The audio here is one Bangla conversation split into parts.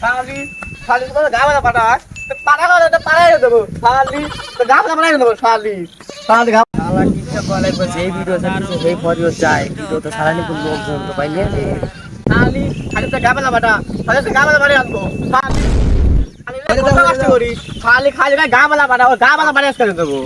শালি শালি তো গা বালা পাটা পাটা করে তো পাড়াই দেবো। শালি তো গা বালা পাড়াই দেবো শালি শালি গা শালা যেই ভিডিও চালিয়েছে সেই ভিডিও যায়। ভিডিও তো সারানি কোন লোকজন তো পাইলে শালি শালি তো গা বালা পাটা শালি তো গা বালা পাড়াই আনব শালি শালি কত কষ্ট করি। শালি খালি গা বালা পাটা ও গা বালা পাড়াই দেবো।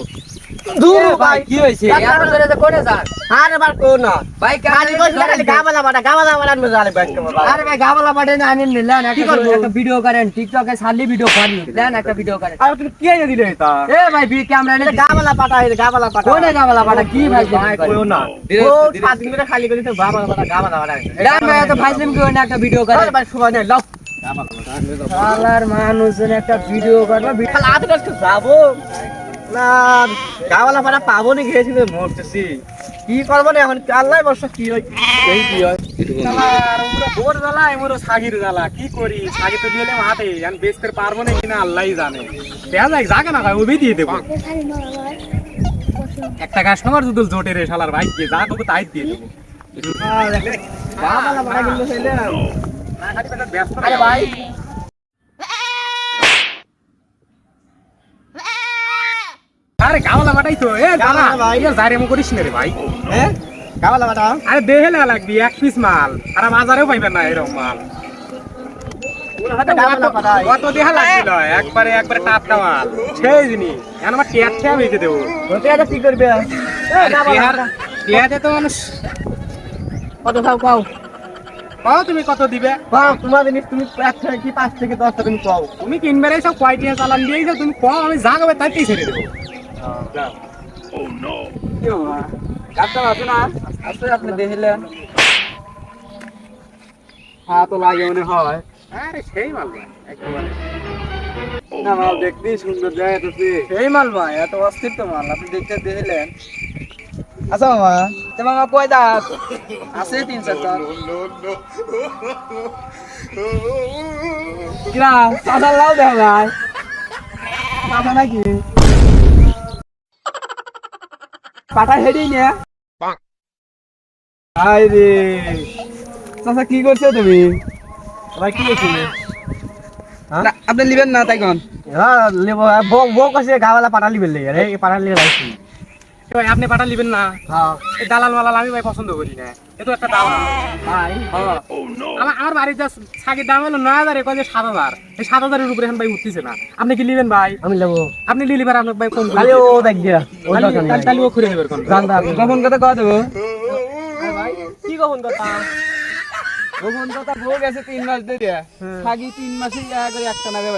দূর ভাই কি হয়েছে? এত জোরে তো করে যান আরে বার কো না ভাই খালি কইছি খালি গা বালা পাটা গা বালা পাটা আনব জালে ব্যাগ আরে ভাই গাবলা পাঠে না আনেন নিলেন কি একটা ভিডিও করেন টিকটকে সালি ভিডিও করেন দেন একটা ভিডিও করেন। আর তুমি কি এনে দিলে এটা? এ ভাই বি ক্যামেরা এটা গা পাটা এটা গা পাটা কোনে গাবলা পাঠা কি ভাই ভাই কইও না ও সাত দিন খালি করি তো গা বালা পাটা গা বালা পাটা রাম ভাই এত ফাইজলিম কি না একটা ভিডিও করেন। ভাই সময় নেই লাও শালার মানুষজন একটা ভিডিও করবে যাব। না গাওয়ালা পাড়া পাবো নি গিয়েছিল মরতেছি কি করব না এখন? বর্ষ কি হয় এই কি হয়? বোর জ্বালা এমরও সাগির জ্বালা কি করি? সাগি তো দিয়ে হাতে আমি বেচতে পারব না কিনা আল্লাহ জানে। দেখা না ওবি দিয়ে দেবো। একটা কাস্টমার যদি জোটে রে শালার ভাই কে যা তোকে তাই দিয়ে দেবো। গাওয়ালা পাড়া কিন্তু ছেলে আরে ভাই আরে গাওয়ালা বাটাই তো এ ভাই। ভাই জারে মো করিস না রে ভাই। হ্যাঁ গাওয়ালা পাড়া আরে দেহে লাগা লাগবি এক পিস মাল। আর বাজারেও পাইবেন না এরকম মাল। কত দেহা লাগছিল একবারে একবারে টাটকা মাল সেই জিনিস। এখন আমার টিয়ার টিয়া বেঁচে দেবো কি করবে? টিয়ার টিয়াতে তো মানুষ কত খাও পাও পাও তুমি কত দিবে? পাও তোমার জিনিস তুমি এক থেকে কি পাঁচ থেকে তুমি পাও তুমি কিনবে রে সব কয় টিয়া চালান দিয়ে তুমি পাও আমি যা খাবে তাই ছেড়ে দেবো? গাছটা আছে না আসলে আপনি দেখলেন হ্যাঁ তো লাগে মনে হয় আরে সেই মাল ভাই একেবারে না মাল সুন্দর তো সেই মাল ভাই এত অস্থির তো মাল আপনি দেখতে দেখলেন আচ্ছা মামা দাঁত আছে তিন চাঁদা লাও দেখা যায় চাঁদা নাকি পাটা হেডি নে আই রে। চাচা কি করছ তুমি? ভাই কি করছিলে আপনি লিবেন না তাই কোন। হ্যাঁ লেবো বউ বউ কাছে গাওয়ালা পাটা লিবেন লে রে পাটা লিবে রাখছি এ ভাই আপনি পাঠা নিবেন না। হ্যাঁ। এই দালাল মালাল আমি ভাই পছন্দ করি না। এ তো একটা দালাল ভাই। হ্যাঁ। আমার আমার বাড়ির যা ছাগির দাম হলো নয় হাজার কয় সাত হাজার। এই সাত হাজারের উপরে এখন ভাই উঠতেছে না। আপনি কি নিবেন ভাই? আমি লেবো। আপনি নিলে এবার আপনার ভাই কম করে খালি ও দেখ দিয়া ও তাহলে- দরকার তাহলে- তাহলে ও ঘুরে নেবে কোন কথা কয় দেবো? কি কখন কথা? কখন কথা বউ গেছে তিন মাস ধরে থাকি তিন মাসে করে একটা নামে